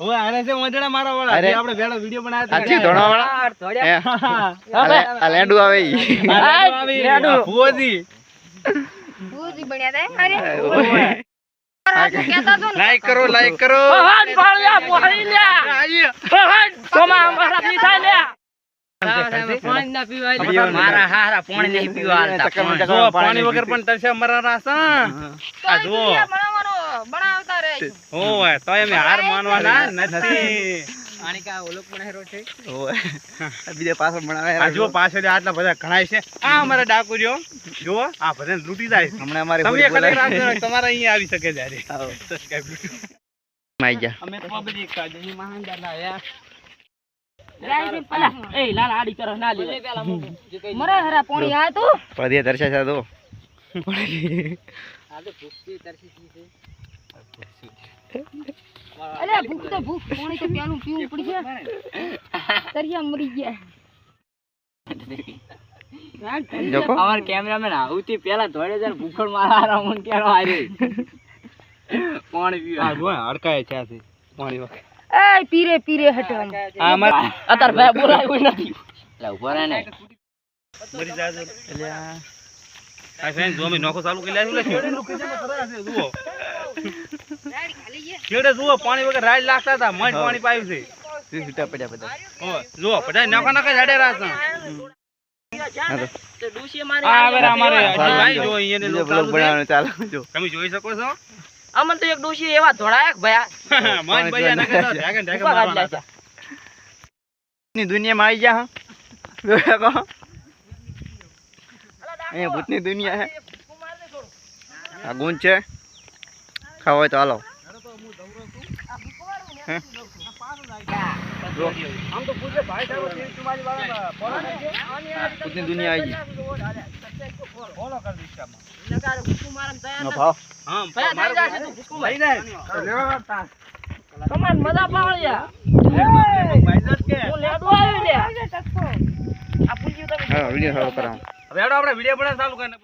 ઓય આને છે મોજડા મારા વાળા. અરે. આપણે ભેળો વિડિયો બનાવ્યો સાચી આ લેંડુ આવે તો ને. લાઈક કરો લાઈક કરો. હારા પાણી જો વગર પણ તરસે મરા રાસા તો આ ઓય તો હાર માનવાના નથી. બીજા પાછળ જો પાછળ આટલા બધા ઘણા છે. આ અમારા ડાકુરીઓ જો. આ બધા લૂંટી જાય છે. હમણાં અમારે તમે તમારે અહીંયા આવી શકે જ્યારે આવો. જા. લાયા દર્શા અલે ભૂખ તો ભૂખ. પાણી તો પેલું પીવું પડશે. તરિયા મરી ગયા. અમાર કેમેરામેન આવતી પેલા ધોળે જણ ભૂખડ મારા હારા કેરો હારે. પાણી પીવા. આ જો હડકાય છે આથી પાણી વગર. એ પીરે પીરે હટવાનું. આ અમારા અત્યારે ભાઈ બોલાવ્યું નથી. એટલે ઊભો રહે ને. મરી જાજો. આ ફેન જો નોખો ચાલુ કરી લાવ્યું લે જુઓ. છેડે જુઓ પાણી વગર રાડ લાગતા હતા મજ પાણી પાયું છે. છૂટા પડ્યા બધા. જુઓ બધા નાખા નાખા જાડે રાસ હા તો. આ હવે અમારે હા, ભાઈ બીજો- જો અહીંયા બીજો ચાલુ બ્લોગ છે. બનાવવાનો ચાલુ જો. તમે જોઈ શકો છો. અમન તો એક ડોશી એવા ભયા. દુનિયામાં આવી ગયા હા. અહીંયા ભૂતની દુનિયા હે આ ગુણ છે. ખાવા હોય તો હાલો હે? જો. ભૂતની દુનિયા આવી ગઈ નો ભાવ હા, ભયા મારો થઈ જશે તું ભૂસકું લઈ જાય. તમારે મજા પાડ્યા ભાઈ જ કે. હું લેડું આવ્યું લે આ પૂછ્યું તમે હા વીડિયો સારો કરાવો હવે હેડો આપણે વીડિયો પણ ચાલુ કરીને